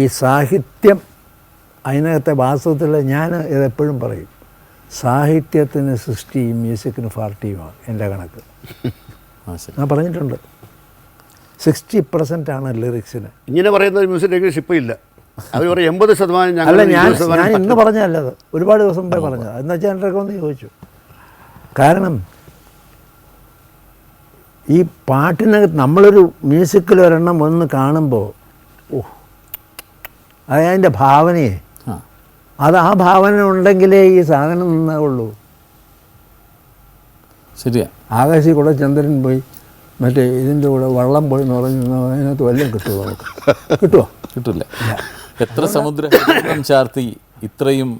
ഈ സാഹിത്യം അതിനകത്തെ വാസ്തവത്തിൽ ഞാൻ ഇതെപ്പോഴും പറയും. സാഹിത്യത്തിന് സൃഷ്ടിയും മ്യൂസിക്കിന് പാർട്ടിയുമാണ് എന്റെ കണക്ക്. ഞാൻ പറഞ്ഞിട്ടുണ്ട്. സിക്സ്റ്റി പെർസെന്റ് ആണ് ലിറിക്സിന്. ഇങ്ങനെ പറയുന്ന മ്യൂസിക് ഇപ്പോൾ ഇല്ല. അവർ പറയും എൺപത് ശതമാനം അല്ല ഞാൻ ഞാൻ ഇന്ന് പറഞ്ഞതല്ലത് ഒരുപാട് ദിവസം മുമ്പേ പറഞ്ഞത്. എന്ന് വെച്ചാൽ എന്റെ ഒന്ന് ചോദിച്ചു. കാരണം ഈ പാട്ടിനകത്ത് നമ്മളൊരു മ്യൂസിക്കിൽ ഒരെണ്ണം ഒന്ന് കാണുമ്പോൾ ഓ അത് അതിന്റെ ഭാവനയെ. ആ. അത് ആ ഭാവന ഉണ്ടെങ്കിലേ ഈ സാധനം നന്നാവുള്ളൂ ശരിയാ. ആകാശി കൂടെ ചന്ദ്രൻ പോയി മറ്റേ ഇതിന്റെ കൂടെ വള്ളം പോയി എന്ന് പറഞ്ഞു അതിനകത്ത് വല്ലതും കിട്ടുമോ നമുക്ക് കിട്ടുമോ? കിട്ടില്ല എത്ര സമുദ്രം ചാർത്തി ഇത്രയും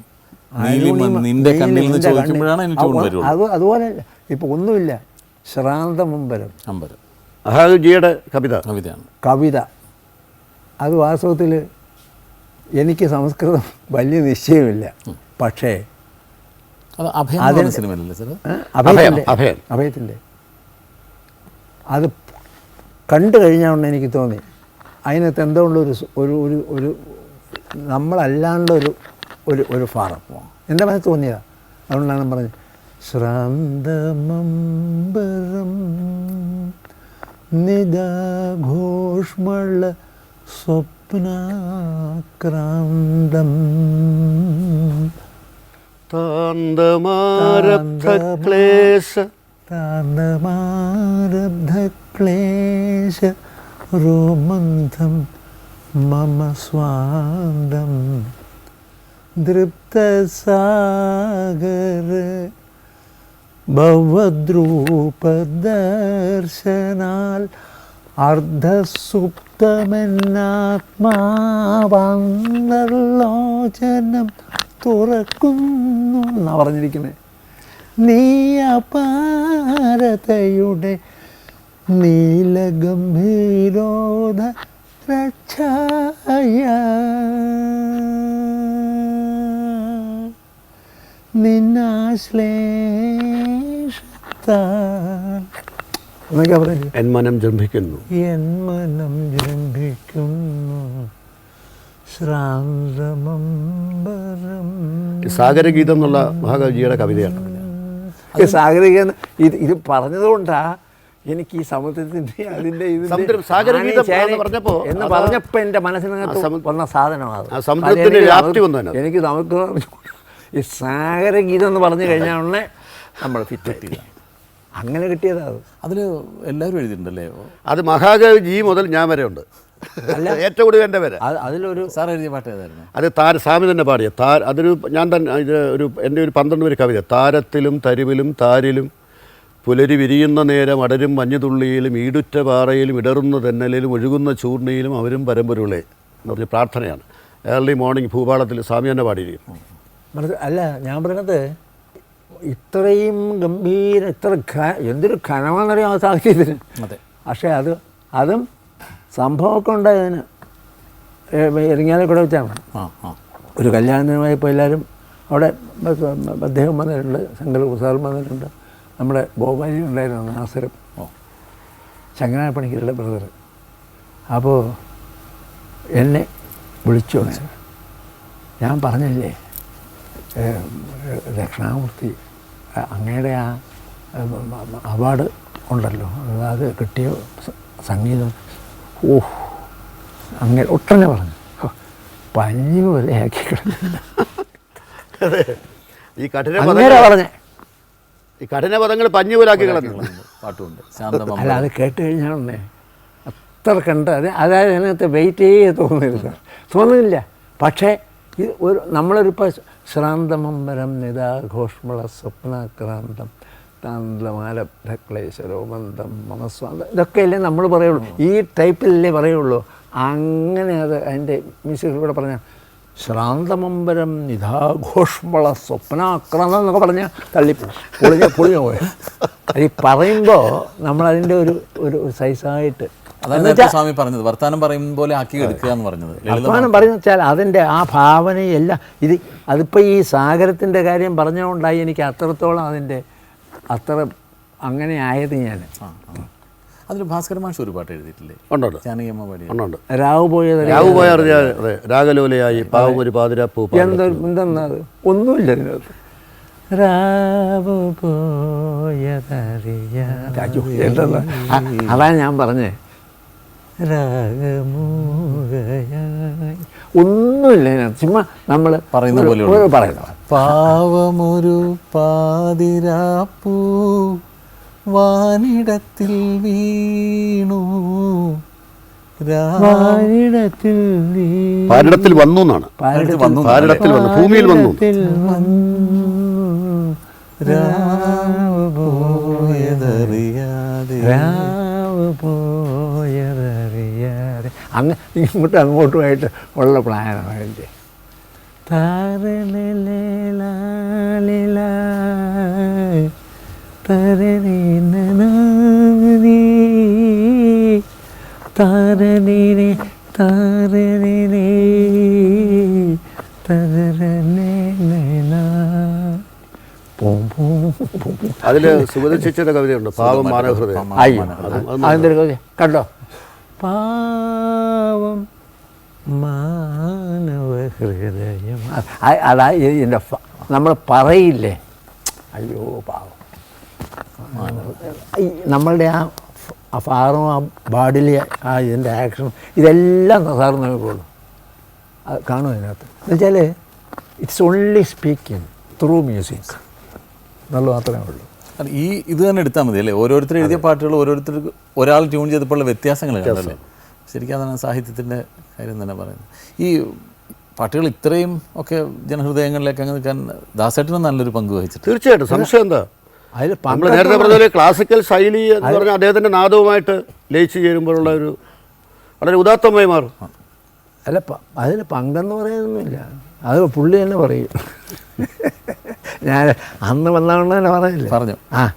നീലിമ നിന്റെ കണ്ണിൽ നിന്ന് ചോദിക്കുമ്പോഴാണ് എനിക്ക് അത് അതുപോലെ ഇപ്പോൾ ഒന്നുമില്ല. ശ്രാന്തമുമ്പരം അമ്പരം. മഹാജിയുടെ കവിത. കവിതയാണ്. കവിത. അത് വാസ്തവത്തിൽ എനിക്ക് സംസ്കൃതം വലിയ നിശ്ചയമില്ല. പക്ഷേ അഭയത്തിന്റെ അത് കണ്ടു കഴിഞ്ഞാണ് എനിക്ക് തോന്നി. അതിനകത്ത് എന്തോ ഉള്ളൊരു സ്- ഒരു ഒരു ഒരു നമ്മളല്ലാണ്ടൊരു ഒരു ഒരു ഫാറം. എന്റെ മനസ്സിൽ തോന്നിയതാ? അതുകൊണ്ടാണ് പറഞ്ഞത്. ശ്രാന്തമംബരം നിദാഘോഷ്മള സ്വപ്നാക്രാന്തം താന്തമാരബ്ധക്ലേശ. താന്തമാരബ്ധക്ലേശ. രോമന്ധം മമ സ്വാന്തം. ദൃപ്തസാഗര ഭവദ്രൂപദർശനാൽ അർദ്ധസുപ്തമെന്നാത്മാവാന്തർലോചനം തുറക്കുന്നു എന്നാണ് പറഞ്ഞിരിക്കുന്നത് നീ അപാരതയുടെ നീലഗംഭീരോധ രക്ഷായ. നിന്നാശ്ലേഷത്താൽ എന്നൊക്കെ പറഞ്ഞു എൻ മനം ജംഭിക്കുന്നു. എൻ മനം ജംഭിക്കുന്നു. സാഗരഗീതം എന്നുള്ള മഹാകവിജിയുടെ കവിതയാണ്. ഈ സാഗരഗീതം ഇത് ഇത് പറഞ്ഞതുകൊണ്ടാ എനിക്ക് ഈ സമുദ്രത്തിന്റെ അതിന്റെ സമുദ്രം, സാഗരഗീതം എന്ന് പറഞ്ഞപ്പോ എന്ന് പറഞ്ഞപ്പോ എന്റെ മനസ്സിനകത്ത് വന്ന സാധനമാണ് സമുദ്രത്തിന്റെ വ്യാപ്തി വന്നു എനിക്ക് നമുക്ക് ഈ സാഗരഗീതം എന്ന് പറഞ്ഞു കഴിഞ്ഞാൽ ഉടനെ നമ്മൾ ഫിറ്റ് അങ്ങനെ കിട്ടിയതാ അത്. അതിൽ എല്ലാവരും എഴുതിയിട്ടുണ്ടല്ലേ? അത് മഹാകവി ജി മുതൽ ഞാൻ വരെ ഉണ്ട്. ഏറ്റവും കൂടുതൽ എന്റെ വരെ. അത് അതിലൊരു സാർ എഴുതിയ പാട്ട് ഏതായിരുന്നു? അത് താര സ്വാമി തന്നെ പാടിയ. താ അതൊരു ഞാൻ തന്നെ ഇത് ഒരു എന്റെ ഒരു പന്ത്രണ്ട് പേര് കവിത. താരത്തിലും തരിവിലും താരിലും പുലരി വിരിയുന്ന നേരം അടരും മഞ്ഞുതുള്ളിയിലും ഈടുറ്റ പാറയിലും ഇടറുന്ന തെന്നലിലും ഒഴുകുന്ന ചൂർണയിലും അവരും പരമ്പരുളെ എന്ന് പറഞ്ഞ പ്രാർത്ഥനയാണ്. ഏർലി മോർണിംഗ് ഭൂപാളത്തിൽ സ്വാമി തന്നെ പാടിയിരിക്കും അല്ല ഞാൻ പറയണത് ഇത്രയും ഗംഭീര ഇത്ര എന്തൊരു ഘനമാണെന്നറിയാം ആ സാഹിത്യത്തിന് അതെ. പക്ഷേ അത് അതും സംഭവമൊക്കെ ഉണ്ടായതിന് ഇറങ്ങിയാലേ കൂടെ വെച്ചാണ് ഒരു കല്യാണത്തിന് പോയപ്പോൾ എല്ലാവരും അവിടെ അദ്ദേഹം വന്നിട്ടുണ്ട് ശങ്കർ പ്രസാദ് വന്നിട്ടുണ്ട്. നമ്മുടെ ഗോപാലി ഉണ്ടായിരുന്നു നാസരം ഓ. ചങ്ങനായ പണിക്കരുടെ ബ്രദർ അപ്പോൾ എന്നെ വിളിച്ചു ഞാൻ പറഞ്ഞില്ലേ ദക്ഷിണാമൂർത്തി അങ്ങയുടെ ആ അവാർഡ് ഉണ്ടല്ലോ. അത് കിട്ടിയ സംഗീതം. ഓഹ് അങ്ങനെ ഒട്ടനെ പറഞ്ഞു. പഞ്ഞി പോലെയാക്കി കിടന്നു ഈ കഠിന അങ്ങനെ പറഞ്ഞേ. ഈ കഠിന പദങ്ങൾ പഞ്ഞു പോലാക്കി കളഞ്ഞു പാട്ടുണ്ട്. ശാന്തമ അല്ല അത് കേട്ട് കഴിഞ്ഞാൽ ഉടനെ അത്ര കണ്ട അത് അതായത് അതിനകത്ത് വെയിറ്റ് ചെയ്യേ തോന്നരുത് തോന്നുന്നില്ല. പക്ഷേ ഇത് ഒരു നമ്മളൊരു ഇപ്പോൾ ശ്രാന്തമമ്പരം നിതാഘോഷ്മള സ്വപ്നാക്രാന്തം. താന്തമാലക്ലേശരോബന്ധം മനസ്വാന്തം. ഇതൊക്കെയല്ലേ നമ്മൾ പറയുള്ളൂ. ഈ ടൈപ്പിലല്ലേ പറയുള്ളൂ. അങ്ങനെ അത് അതിന്റെ മ്യൂസിക്കിലൂടെ പറഞ്ഞാൽ ശ്രാന്തമംബരം നിധാഘോഷമുള്ള സ്വപ്നാക്രാന്തം എന്നൊക്കെ പറഞ്ഞാൽ തള്ളി പൊളിഞ്ഞ പൊളിഞ്ഞു പോയി. അത് പറയുമ്പോൾ നമ്മളതിന്റെ ഒരു ഒരു സൈസായിട്ട് അതാണ് സ്വാമി പറഞ്ഞത്. വർത്താനം പറയും പോലെ ആക്കി എടുക്കുക എന്ന് പറഞ്ഞത്. വർത്താനം വർത്തമാനം പറയുന്ന വെച്ചാൽ അതിന്റെ ആ ഭാവനയെല്ലാം ഇത് അതിപ്പോൾ ഈ സാഗരത്തിന്റെ കാര്യം പറഞ്ഞുകൊണ്ടായി എനിക്ക് അത്രത്തോളം അതിന്റെ അത്ര അങ്ങനെ ആയത് ഞാൻ. അതിൽ ഭാസ്കര മാഷ് ഒരു പാട്ട് എഴുതിയിട്ടില്ലേ? ഉണ്ടുണ്ട് ജാനകിയമ്മ പാടിയ. ഉണ്ടുണ്ട് രാവ് പോയത് രാവ് പോയ അതെ. രാഗലോലയായി പാവം ഒരു പാതിരാപ്പൂ എന്താ എന്തെന്നത്? ഒന്നുമില്ല ഇതിനകത്ത്. രാവ് എന്തെന്നാ? അതാണ് ഞാൻ പറഞ്ഞേ. രാഗമൂകയായി. ഒന്നുമില്ല ഇതിനകത്ത് ചുമ്മാ നമ്മൾ പറയുന്ന പോലെ പറയുന്നത് പാവമൊരു പാതിരാപ്പൂ വാനിടത്തിൽ വീണു. പാരിടത്തിൽ നീ പാരിടത്തിൽ വന്നു എന്നാണ്. പാരിടത്തിൽ വന്നു. പാരിടത്തിൽ വന്നു. ഭൂമിയിൽ വന്നു. രാവ് പോയതറിയാതെ രാവ് പോയതറിയാതെ അങ്ങ് ഇങ്ങോട്ടും അങ്ങോട്ടുമായിട്ട് ഉള്ള പ്ലാനാണ്. താരലീല പൂം അതിൽ സുഗത ചേച്ചിയുടെ കവിതയുണ്ട് പാവം മാനഹൃദയം അതിന്റെ കവിത? കണ്ടോ? പാവം മാനവ ഹൃദയം അ- അതാ ഇതിന്റെ നമ്മൾ പറയില്ലേ? അയ്യോ പാവം. നമ്മളുടെ ആ ആ ഫാറും ആ ബാഡിലെ ആ ഇതിന്റെ ആക്ഷനും ഇതെല്ലാം സാറ് നൽകുള്ളൂ അത് കാണും അതിനകത്ത് എന്നുവെച്ചാൽ it's only speaking through music നല്ല മാത്രമേ ഉള്ളൂ. ഈ ഇത് തന്നെ എടുത്താൽ മതി അല്ലേ? ഓരോരുത്തർ എഴുതിയ പാട്ടുകൾ ഓരോരുത്തർക്ക് ഒരാൾ ട്യൂൺ ചെയ്തപ്പോഴുള്ള വ്യത്യാസങ്ങൾ കണ്ടല്ലേ ശരിക്കും അതാണ് സാഹിത്യത്തിന്റെ കാര്യം തന്നെ പറയുന്നത്. ഈ പാട്ടുകൾ ഇത്രയും ഒക്കെ ജനഹൃദയങ്ങളിലേക്ക് അങ്ങ് നിൽക്കാൻ ദാസേട്ടനും നല്ലൊരു പങ്ക് വഹിച്ചിട്ട് തീർച്ചയായിട്ടും. സംശയം എന്താ? അതിൽ നമ്മൾ നേരത്തെ പറഞ്ഞ ക്ലാസിക്കൽ ശൈലി എന്ന് പറഞ്ഞാൽ അദ്ദേഹത്തിന്റെ നാദവുമായിട്ട് ലയിച്ചു ചേരുമ്പോഴുള്ള ഒരു വളരെ ഉദാത്തമായി മാറും. അല്ല അതിൽ പങ്കെന്ന് പറയാനൊന്നുമില്ല അത് പുള്ളി തന്നെ പറയും. ഞാൻ അന്ന് വന്നതുകൊണ്ട് തന്നെ പറയില്ല? പറഞ്ഞു. ആ.